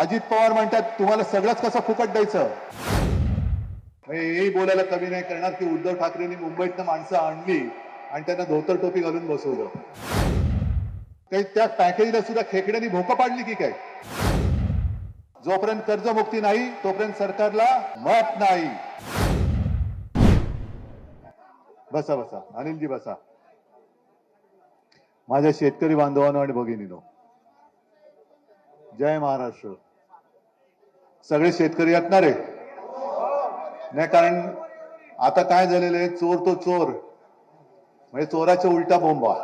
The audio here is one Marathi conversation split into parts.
अजित पवार म्हणतात तुम्हाला सगळंच कसं फुकट द्यायचं? हेही बोलायला कमी नाही करणार की उद्धव ठाकरेंनी मुंबईतनं माणसं आणली आणि त्यांना धोतर टोपी घालून बसवलं. काही त्या पॅकेजला सुद्धा खेकड्यांनी भोकं पाडली की काय? जोपर्यंत कर्जमुक्ती नाही तोपर्यंत सरकारला मत नाही. बसा बसा. अनिलजी बसा. माझ्या शेतकरी बांधवांनो आणि भगिनीनो जय महाराष्ट्र. सगळे शेतकरी असणार आहे नाही कारण आता काय झालेलं आहे? चोर तो चोर. म्हणजे चोराच्या उलटा बोंबा.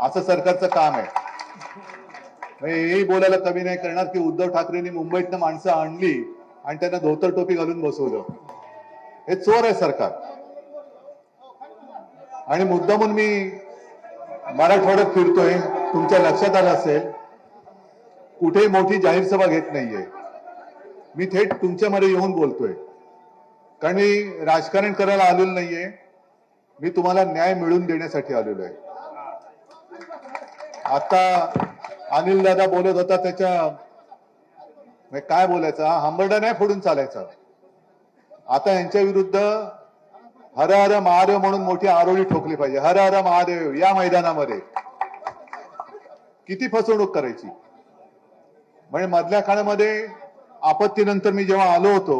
असं सरकारचं काम आहे. हे हेही बोलायला कमी नाही करणार की उद्धव ठाकरेंनी मुंबईतनं माणसं आणली आणि त्यांना धोतर टोपी घालून बसवलं. हे चोर आहे सरकार. आणि मुद्दामून मी मराठवाड्यात फिरतोय. तुमच्या लक्षात आलं असेल कुठेही मोठी जाहीर सभा घेत नाहीये. मी थेट तुमच्यामध्ये येऊन बोलतोय. कारण मी राजकारण करायला आलेलो नाहीये. मी तुम्हाला न्याय मिळवून देण्यासाठी आलेलो आहे. आता अनिल दादा बोलत होता त्याच्या म्हणजे काय बोलायचं? हा हंबरडा नाही फोडून चालायचा. आता यांच्या विरुद्ध हर हर महादेव म्हणून मोठी आरोळी ठोकली पाहिजे. हर हर महादेव या मैदानामध्ये किती फसवणूक करायची? म्हणजे मधल्या काळामध्ये आपत्तीनंतर मी जेव्हा आलो होतो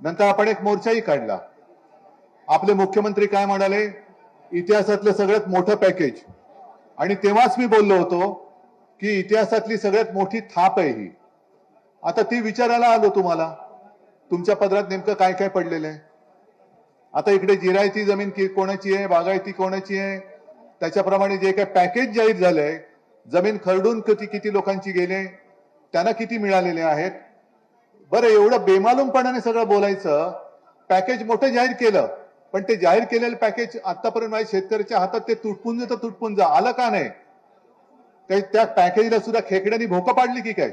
नंतर आपण एक मोर्चाही काढला. आपले मुख्यमंत्री काय म्हणाले? इतिहासातलं सगळ्यात मोठं पॅकेज आणि तेव्हाच मी बोललो होतो की इतिहासातली सगळ्यात मोठी थाप आहे ही. आता ती विचारायला आलो तुम्हाला. तुमच्या पदरात नेमकं काय काय पडलेलं आहे? आता इकडे जिरायती जमीन की कोणाची आहे बागायती कोणाची आहे? त्याच्याप्रमाणे जे काय पॅकेज जाहीर झालंय जमीन खरडून किती किती लोकांची गेले त्यांना किती मिळालेले आहेत? बरं एवढं बेमालूमपणाने सगळं बोलायचं पॅकेज मोठं जाहीर केलं पण ते जाहीर केलेलं पॅकेज आतापर्यंत माझ्या शेतकऱ्याच्या हातात ते तुटपुंज तर तुटपुंज आलं का नाही? काही त्या पॅकेजला सुद्धा खेकड्यांनी भोकं पाडली की काय?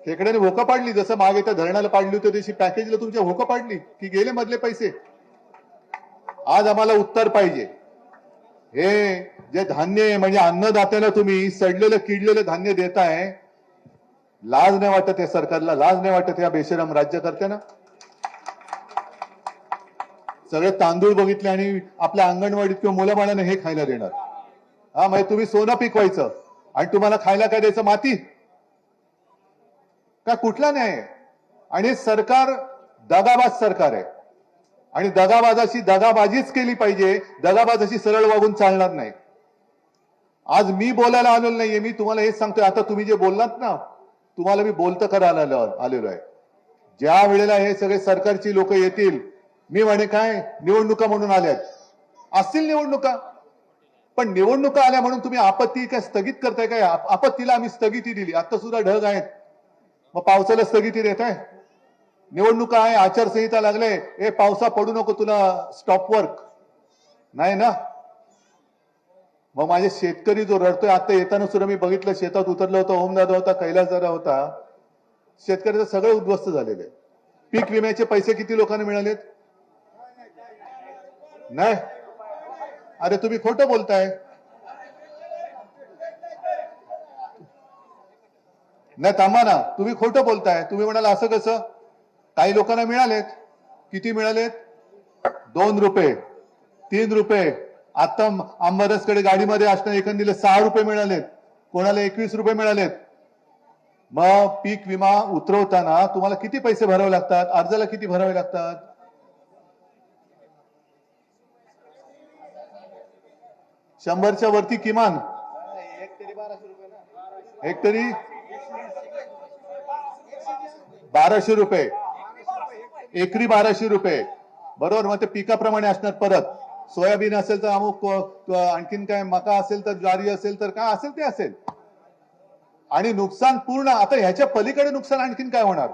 खेकड्याने भोकं पाडली जसं मागे त्या धरणाला पाडली होती तशी पॅकेजला तुमच्या भोकं पाडली की गेले मधले पैसे? आज आम्हाला उत्तर पाहिजे. हे जे धान्य आहे म्हणजे अन्नदात्याला तुम्ही सडलेलं किडलेलं धान्य देताय लाज नाही वाटत या सरकारला लाज नाही वाटत या बेशरम राज्यकर्त्यांना सगळे तांदूळ बघितले आणि आपल्या अंगणवाडीत किंवा मुलाबाळांना हे खायला देणार. हा म्हणजे तुम्ही सोनं पिकवायचं आणि तुम्हाला खायला काय द्यायचं माती? का कुठला न्याय आणि सरकार दगाबाज सरकार आहे. आणि दगाबाजाशी दगाबाजीच केली पाहिजे. दगाबाजाशी सरळ वागून चालणार नाही. आज मी बोलायला आलेलो नाहीये मी तुम्हाला हेच सांगतोय. आता तुम्ही जे बोललात ना तुम्हाला मी बोलतं करायला आलो- आलेलो आहे. ज्या वेळेला हे सगळे सरकारची लोक येतील मी म्हणे काय निवडणुका म्हणून आल्यात. असतील निवडणुका. पण निवडणुका आल्या म्हणून तुम्ही आपत्ती काय स्थगित करताय काय? आपत्तीला आम्ही स्थगिती दिली. आता सुद्धा ढग आहेत. मग पावसाला स्थगिती देत आहे. निवडणुका आहे आचारसंहिता लागले. ए पावसा पडू नको तुला स्टॉप वर्क नाही ना? मग माझे शेतकरी जो रडतोय आता येताना सुद्धा मी बघितलं शेतात उतरलं होतं ओमदादा होता कैलास दादा होता. शेतकऱ्याचं सगळं उद्ध्वस्त झालेले पीक विम्याचे पैसे किती लोकांना मिळालेत? नाही. अरे तुम्ही खोटं बोलताय. नाही थांबा ना. तुम्ही खोटं बोलताय. तुम्ही म्हणाल असं कसं? काही लोकांना मिळालेत. किती मिळालेत? दोन रुपये. तीन रुपये. आता अंबादासकडे गाडीमध्ये असणं एकंदरीत सहा रुपये मिळालेत. कोणाला एकवीस रुपये मिळालेत? मग पीक विमा उतरवताना तुम्हाला किती पैसे भरावे लागतात? अर्जाला किती भरावे लागतात? शंभरच्या वरती किमान. एक तरी बाराशे रुपये. एकरी बाराशे रुपये. बरोबर मग ते पिकाप्रमाणे असणार परत. सोयाबीन असेल तर अमुक आणखीन काय मका असेल तर ज्वारी असेल तर काय असेल ते असेल. आणि नुकसान पूर्ण आता ह्याच्या पलीकडे नुकसान आणखीन काय होणार?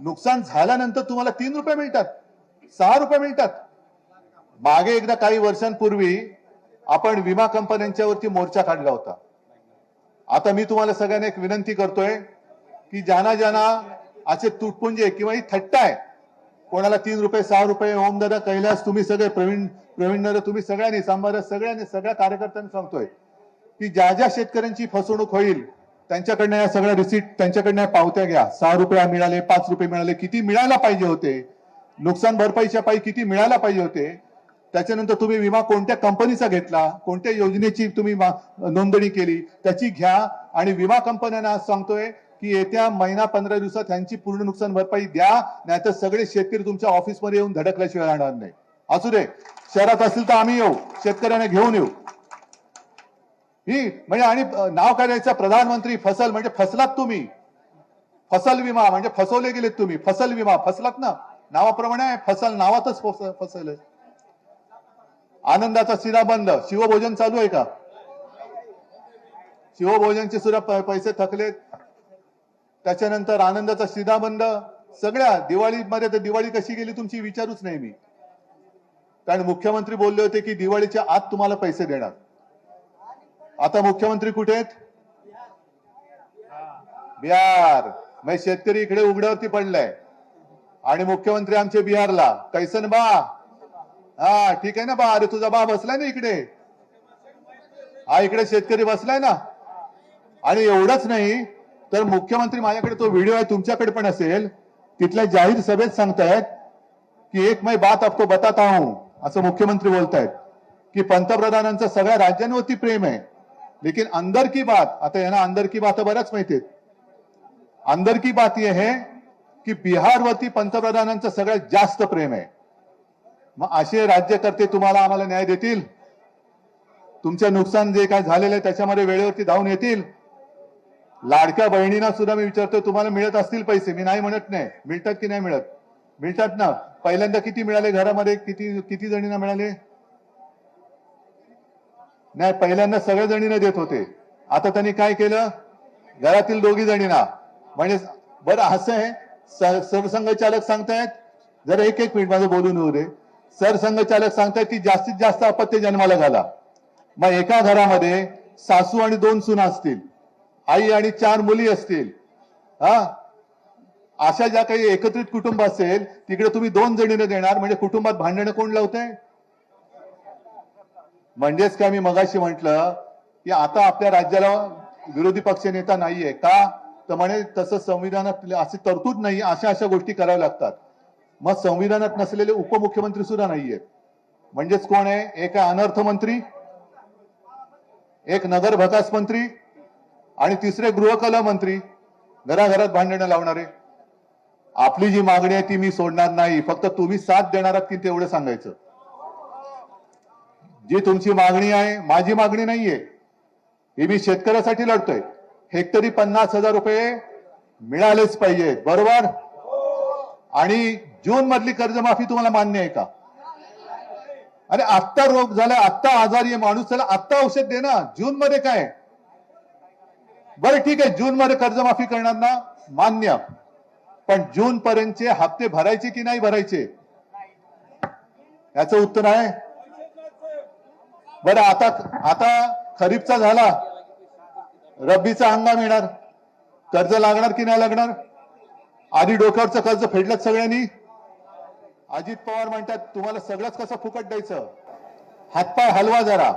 नुकसान झाल्यानंतर तुम्हाला तीन रुपये मिळतात सहा रुपये मिळतात. मागे एकदा काही वर्षांपूर्वी आपण विमा कंपन्यांच्या वरती मोर्चा काढला होता. आता मी तुम्हाला सगळ्यांना एक विनंती करतोय की ज्यांना ज्यांना असे तुटपुंजे किंवा ही थट्टा आहे कोणाला तीन रुपये सहा रुपये ओमदादा कैलास तुम्ही सगळे प्रवीण प्रवीण नर तुम्ही सगळ्यांनी सांबार सगळ्यांनी सगळ्या कार्यकर्त्यांनी सांगतोय की ज्या ज्या शेतकऱ्यांची फसवणूक होईल त्यांच्याकडनं या सगळ्या रिसीट त्यांच्याकडनं पावत्या घ्या. सहा रुपये मिळाले पाच रुपये मिळाले किती मिळायला पाहिजे होते? नुकसान भरपाईच्या पायी किती मिळायला पाहिजे होते? त्याच्यानंतर तुम्ही विमा कोणत्या कंपनीचा घेतला? कोणत्या योजनेची तुम्ही नोंदणी केली? त्याची घ्या आणि विमा कंपन्यांना आज सांगतोय की येत्या महिना पंधरा दिवसात त्यांची पूर्ण नुकसान भरपाई द्या नाहीतर सगळे शेतकरी तुमच्या ऑफिसमध्ये येऊन धडकल्याशिवाय राहणार नाही. असू दे शहरात असेल तर आम्ही येऊ शेतकऱ्यांना घेऊन येऊ. ही म्हणजे आणि नाव काय द्यायचं प्रधानमंत्री फसल म्हणजे फसलात तुम्ही. फसल विमा म्हणजे फसवले गेलेत तुम्ही फसल विमा फसलात ना. नावाप्रमाणे आहे फसल नावातच फस- फसल आहे आनंदाचा शिरा बंद शिवभोजन चालू आहे का? शिवभोजनचे सुद्धा पैसे थकलेत. त्याच्यानंतर आनंदाचा शिरा सगळ्या दिवाळीमध्ये तर दिवाळी कशी गेली तुमची विचारूच नाही मी. कारण मुख्यमंत्री बोलले होते की दिवाळीच्या आत तुम्हाला पैसे देणार. आता मुख्यमंत्री कुठे आहेत? बिहार. मग शेतकरी इकडे उघड्यावरती पडलाय. आणि मुख्यमंत्री आमचे बिहारला. कैसन बा? हा ठीक आहे ना बा. अरे तुझा बा बसलाय ना इकडे. हा इकडे शेतकरी बसलाय ना. आणि एवढंच नाही तर मुख्यमंत्री माझ्याकडे तो व्हिडिओ आहे तुमच्याकडे पण असेल. तिथल्या जाहीर सभेत सांगतायत की एक मै बात आपको बताता हूं असं मुख्यमंत्री बोलतायत. की पंतप्रधानांचं सगळ्या राज्यांवरती प्रेम आहे. लेकिन अंदर की बात आता यांना अंदर की बात बऱ्याच माहिती आहेत. अंदर की बात यह है की बिहारवरती पंतप्रधानांचं सगळ्यात जास्त प्रेम आहे. मग असे राज्यकर्ते तुम्हाला आम्हाला न्याय देतील? तुमचं नुकसान जे काय झालेलं आहे त्याच्यामध्ये वेळेवरती धावून येतील? लाडक्या बहिणींना सुद्धा मी विचारतो तुम्हाला मिळत असतील पैसे? मी नाही म्हणत नाही. मिळतात की नाही मिळत? मिळतात ना. पहिल्यांदा किती मिळाले घरामध्ये? किती किती जणींना मिळाले? नाही पहिल्यांदा सगळ्या जणींना देत होते. आता त्यांनी काय केलं? घरातील दोघी जणींना. म्हणजे बरं असं आहे. सरसंघचालक सांगतायत. जरा एक एक मिनिट माझं बोलून येऊ दे. सरसंघचालक सांगतायत की जास्तीत जास्त अपत्य जन्माला घाला. मग एका घरामध्ये सासू आणि दोन सुना असतील. आई आणि चार मुली असतील. हा? अशा ज्या काही एकत्रित कुटुंब असेल तिकडे तुम्ही दोन जणीने देणार म्हणजे कुटुंबात भांडणं कोण लावतंय म्हणजेच काय मी मगाशी म्हंटल की आता आपल्या राज्याला विरोधी पक्ष नेता नाहीये का? तर म्हणे तसं संविधानात अशी तरतूद नाही अशा अशा गोष्टी कराव्या लागतात. मग संविधानात नसलेले उपमुख्यमंत्री सुद्धा नाहीये म्हणजेच कोण आहे? एक आहे अनर्थ मंत्री एक नगर भकास मंत्री आणि तिसरे गृहकला मंत्री घराघरात भांडणं लावणारे. आपली जी मागणी आहे ती मी सोडणार नाही. फक्त तुम्ही साथ देणार आहात की तेवढं सांगायचं. जी तुमची मागणी आहे माझी मागणी नाहीये. ही मी शेतकऱ्यासाठी लढतोय. हेक्टरी पन्नास हजार रुपये मिळालेच पाहिजेत बरोबर? आणि जून मधली कर्जमाफी तुम्हाला मान्य आहे का? अरे आत्ता रोग झाला आत्ता आजारी आहे माणूस त्याला आत्ता औषध दे ना. जून मध्ये काय? बरं ठीक आहे. जून मध्ये कर्जमाफी करणार ना मान्य. पण जून पर्यंतचे हप्ते भरायचे की नाही भरायचे? याचं उत्तर आहे. बरं आता आता खरीपचा झाला. रब्बीचा हंगाम येणार. कर्ज लागणार की नाही लागणार? आधी डोक्यावरचं कर्ज फेडलं सगळ्यांनी? अजित पवार म्हणतात तुम्हाला सगळंच कसं फुकट द्यायचं? हातपाय हलवा जरा.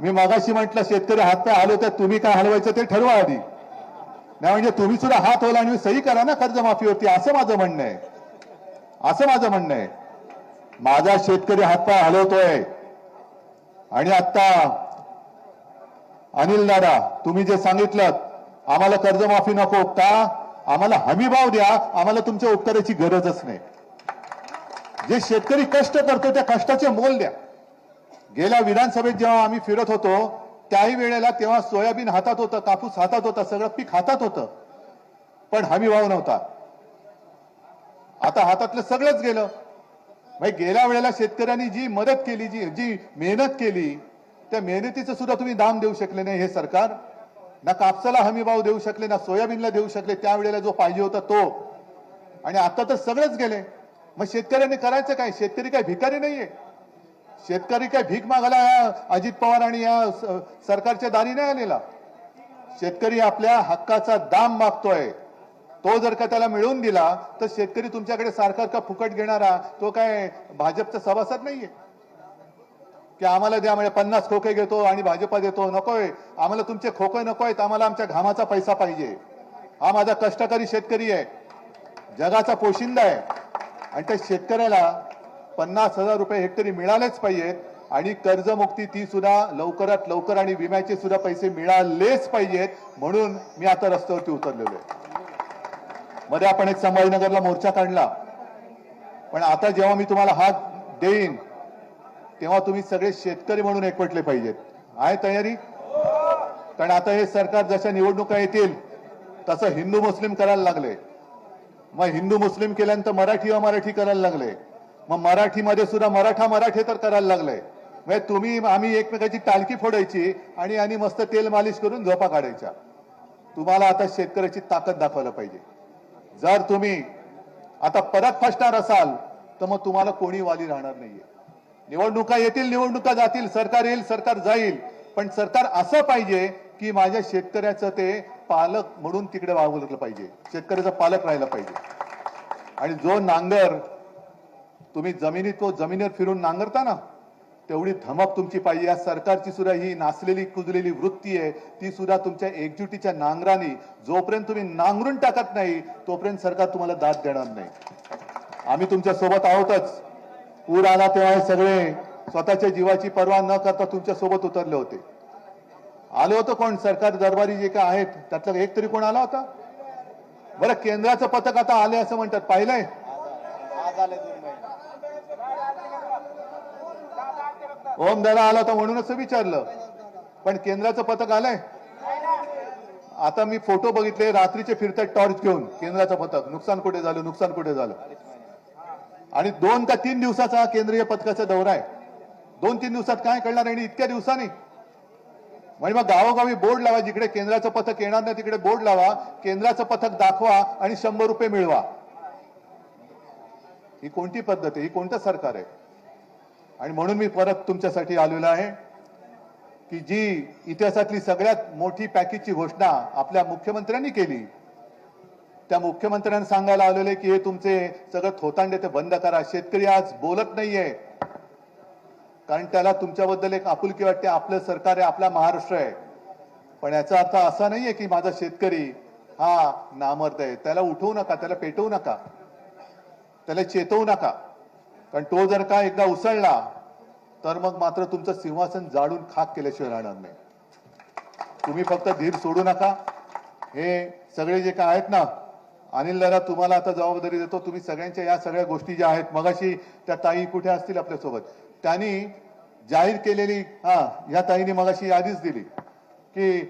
मी मागाशी म्हटलं शेतकरी हात काय हलवतात तुम्ही काय हलवायचं ते ठरवा आधी. नाही म्हणजे तुम्ही सुद्धा हात होला आणि सही करा ना कर्जमाफीवरती असं माझं म्हणणं आहे. असं माझं म्हणणं आहे. माझा शेतकरी हातपाय हलवतोय. आणि आता अनिल दादा तुम्ही जे सांगितलं आम्हाला कर्जमाफी नको का? आम्हाला हमी भाव द्या आम्हाला तुमच्या उत्तराची गरजच नाही. जे शेतकरी कष्ट करतो त्या कष्टाचे मोल द्या. गेल्या विधानसभेत जेव्हा आम्ही फिरत होतो त्याही वेळेला तेव्हा सोयाबीन हातात होतं कापूस हातात होता सगळं पीक हातात होतं. पण हमी भाव नव्हता. आता हातातलं सगळंच गेलं. म्हणजे गेल्या वेळेला शेतकऱ्यांनी जी मदत केली जी जी मेहनत केली त्या मेहनतीचं सुद्धा तुम्ही दाम देऊ शकले नाही हे सरकार. ना कापसाला हमी भाव देऊ शकले ना सोयाबीनला देऊ शकले. त्यावेळेला जो पाहिजे होता तो. आणि आता तर सगळंच गेले. मग शेतकऱ्यांनी करायचं काय? शेतकरी काय भिकारी नाहीये. शेतकरी काय भीक मागायला अजित पवार आणि या सरकारच्या दारी नाही आलेला. शेतकरी आपल्या हक्काचा दाम मागतोय. तो जर का त्याला मिळवून दिला तर शेतकरी तुमच्याकडे सारखा का फुकट घेणारा तो काय भाजपचा सभासद नाहीये? की आम्हाला द्या म्हणजे पन्नास खोके घेतो आणि भाजपा देतो. नकोय. आम्हाला तुमचे खोके नको आम्हाला आमच्या घामाचा पैसा पाहिजे. हा माझा कष्टकरी शेतकरी आहे. जगाचा पोशिंदा आहे. आणि त्या शेतकऱ्याला पन्नास हजार रुपये हेक्टरी मिळालेच पाहिजेत आणि कर्जमुक्ती ती सुद्धा लवकरात लवकर आणि विम्याचे सुद्धा पैसे मिळालेच पाहिजेत म्हणून मी आता रस्त्यावरती उतरलेलो आहे. मध्ये आपण एक संभाजीनगरला मोर्चा काढला. पण आता जेव्हा मी तुम्हाला हात देईन तेव्हा तुम्ही सगळे शेतकरी म्हणून एकवटले पाहिजेत. आहे तयारी? कारण आता हे सरकार जशा निवडणुका येतील तसं हिंदू मुस्लिम करायला लागले. मग हिंदू मुस्लिम केल्यानंतर मराठी अमराठी करायला लागले. मग मराठीमध्ये सुद्धा मराठा मराठे तर करायला लागलंय. म्हणजे तुम्ही आम्ही एकमेकाची टालकी फोडायची आणि आणि मस्त तेल मालिश करून झोपा काढायच्या. तुम्हाला आता शेतकऱ्याची ताकद दाखवायला पाहिजे. जर तुम्ही आता परत फसणार असाल तर मग तुम्हाला कोणी वाली राहणार नाहीये. निवडणुका येतील निवडणुका जातील सरकार येईल सरकार जाईल. पण सरकार असं पाहिजे की माझ्या शेतकऱ्याचं ते पालक म्हणून तिकडे वागवलं पाहिजे. शेतकऱ्याचा पालक राहिला पाहिजे. आणि जो नांगर तुम्ही जमिनीत तो जमिनीवर फिरून नांगरता ना तेवढी धमक तुमची पाहिजे. या सरकारची सुद्धा ही नाचलेली कुजलेली वृत्ती आहे. ती सुद्धा तुमच्या एकजुटीच्या नांगराने जोपर्यंत तुम्ही नांगरून टाकत नाही तोपर्यंत सरकार तुम्हाला दाद देणार नाही. आम्ही तुमच्यासोबत आहोतच. पूर आला तेव्हा सगळे स्वतःच्या जीवाची पर्वा न करता तुमच्यासोबत उतरले होते. आलं होतं कोण? सरकार दरबारी जे काय आहेत त्यातलं एक तरी कोण आला होता? बरं केंद्राचं पथक आता आले असं म्हणतात. पाहिलंय आज आले दोन महिने ओम दादा आला होता म्हणूनच विचारलं. पण केंद्राचं पथक आलंय? आता मी फोटो बघितले रात्रीचे फिरतात टॉर्च घेऊन. केंद्राचं पथक. नुकसान कुठे झालं नुकसान कुठे झालं? आणि दोन का तीन दिवसाचा केंद्रीय पथकाचा दौरा आहे. दोन तीन दिवसात काय कळणार आणि इतक्या दिवसांनी? म्हणजे मग गावोगावी बोर्ड लावा जिकडे केंद्राचं पथक येणार नाही तिकडे बोर्ड लावा केंद्राचं पथक दाखवा आणि शंभर रुपये मिळवा. ही कोणती पद्धत आहे? ही कोणतं सरकार आहे? आणि म्हणून मी परत तुमच्यासाठी आलेलो आहे की जी इतिहासातली सगळ्यात मोठी पॅकेजची घोषणा आपल्या मुख्यमंत्र्यांनी केली. त्या मुख्यमंत्र्यांनी सांगायला आलेले की हे तुमचे सगळं थोतांडे ते बंद करा. शेतकरी आज बोलत नाहीये. कारण त्याला तुमच्याबद्दल एक आपुलकी वाटते. आपलं सरकार आहे आपला महाराष्ट्र आहे. पण याचा अर्थ असा नाहीये की माझा शेतकरी हा नामर्द आहे. त्याला उठवू नका त्याला पेटवू नका. त्याला चेतवू नका. कारण तो जर का एकदा उसळला तर मग मात्र तुमचं सिंहासन जाळून खाक केल्याशिवाय राहणार नाही. तुम्ही फक्त धीर सोडू नका. हे सगळे जे काय आहेत ना अनिल दादा तुम्हाला आता जबाबदारी देतो. तुम्ही सगळ्यांच्या या सगळ्या गोष्टी ज्या आहेत मगाशी त्या ताई कुठे असतील आपल्यासोबत? त्यांनी जाहीर केलेली हा या ताईने मगाशी यादीच दिली की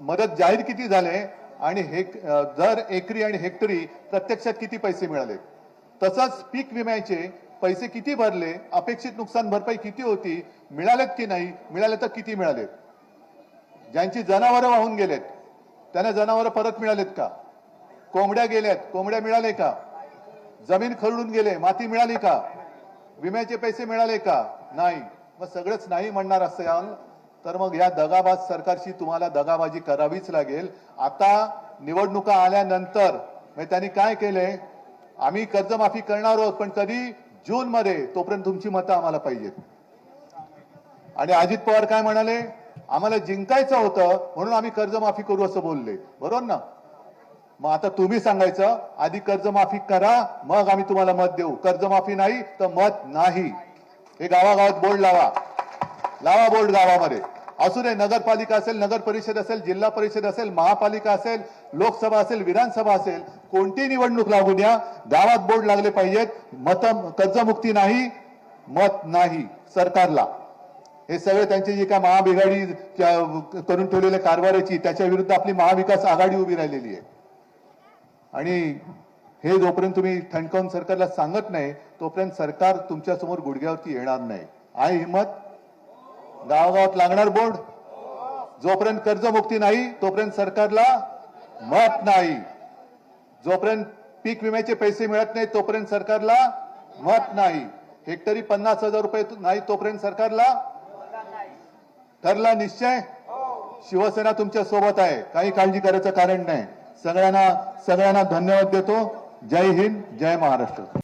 मदत जाहीर किती झाले आणि हे जर दर एकरी आणि हेक्टरी प्रत्यक्षात किती पैसे मिळाले? तसंच पीक विम्याचे पैसे किती भरले अपेक्षित नुकसान भरपाई किती होती मिळालेत की नाही मिळाले तर किती मिळालेत? ज्यांची जनावरं वाहून गेलेत त्यांना जनावरं परत मिळालेत का? कोंबड्या गेल्यात कोंबड्या मिळाले का? जमीन खरडून गेले माती मिळाली का? विम्याचे पैसे मिळाले का? नाही. मग सगळंच नाही म्हणणार असाल तर मग या दगाबाज सरकारशी तुम्हाला दगाबाजी करावीच लागेल. आता निवडणुका आल्यानंतर मग त्यांनी काय केलंय आम्ही कर्जमाफी करणार आहोत पण कधी जून मध्ये तोपर्यंत तुमची मतं आम्हाला पाहिजेत. आणि अजित पवार काय म्हणाले? आम्हाला जिंकायचं होतं म्हणून आम्ही कर्जमाफी करू असं बोलले. बरोबर ना? मग आता तुम्ही सांगायचं आधी कर्जमाफी करा मग आम्ही तुम्हाला मत देऊ. कर्जमाफी नाही तर मत नाही. हे गावागावात बोर्ड लावा. लावा बोर्ड गावामध्ये. असू दे नगरपालिका असेल नगर परिषद असेल जिल्हा परिषद असेल महापालिका असेल लोकसभा असेल विधानसभा असेल कोणती निवडणूक लागू द्या. गावात बोर्ड लागले पाहिजेत. मत कर्जमुक्ती नाही मत नाही सरकारला. हे सगळे त्यांची जी काय महाबिघाडी करून ठेवलेल्या कारभाराची त्याच्या विरुद्ध आपली महाविकास आघाडी उभी राहिलेली आहे. आणि हे जोपर्यंत तुम्ही ठणकावून सरकारला सांगत नाही तोपर्यंत सरकार तुमच्यासमोर गुडघ्यावरती येणार नाही. आहे हिंमत? गावागावात लागणार बोर्ड जोपर्यंत कर्जमुक्ती नाही तोपर्यंत सरकारला मत नाही. जोपर्यंत पीक विम्याचे पैसे मिळत नाही तोपर्यंत सरकारला मत नाही. हेक्टरी पन्नास हजार रुपये नाही तोपर्यंत सरकारला ठरला निश्चय? शिवसेना तुमच्यासोबत आहे. काही काळजी करायचं कारण नाही. सगळ्यांना सगळ्यांना धन्यवाद देतो. जय हिंद जय महाराष्ट्र.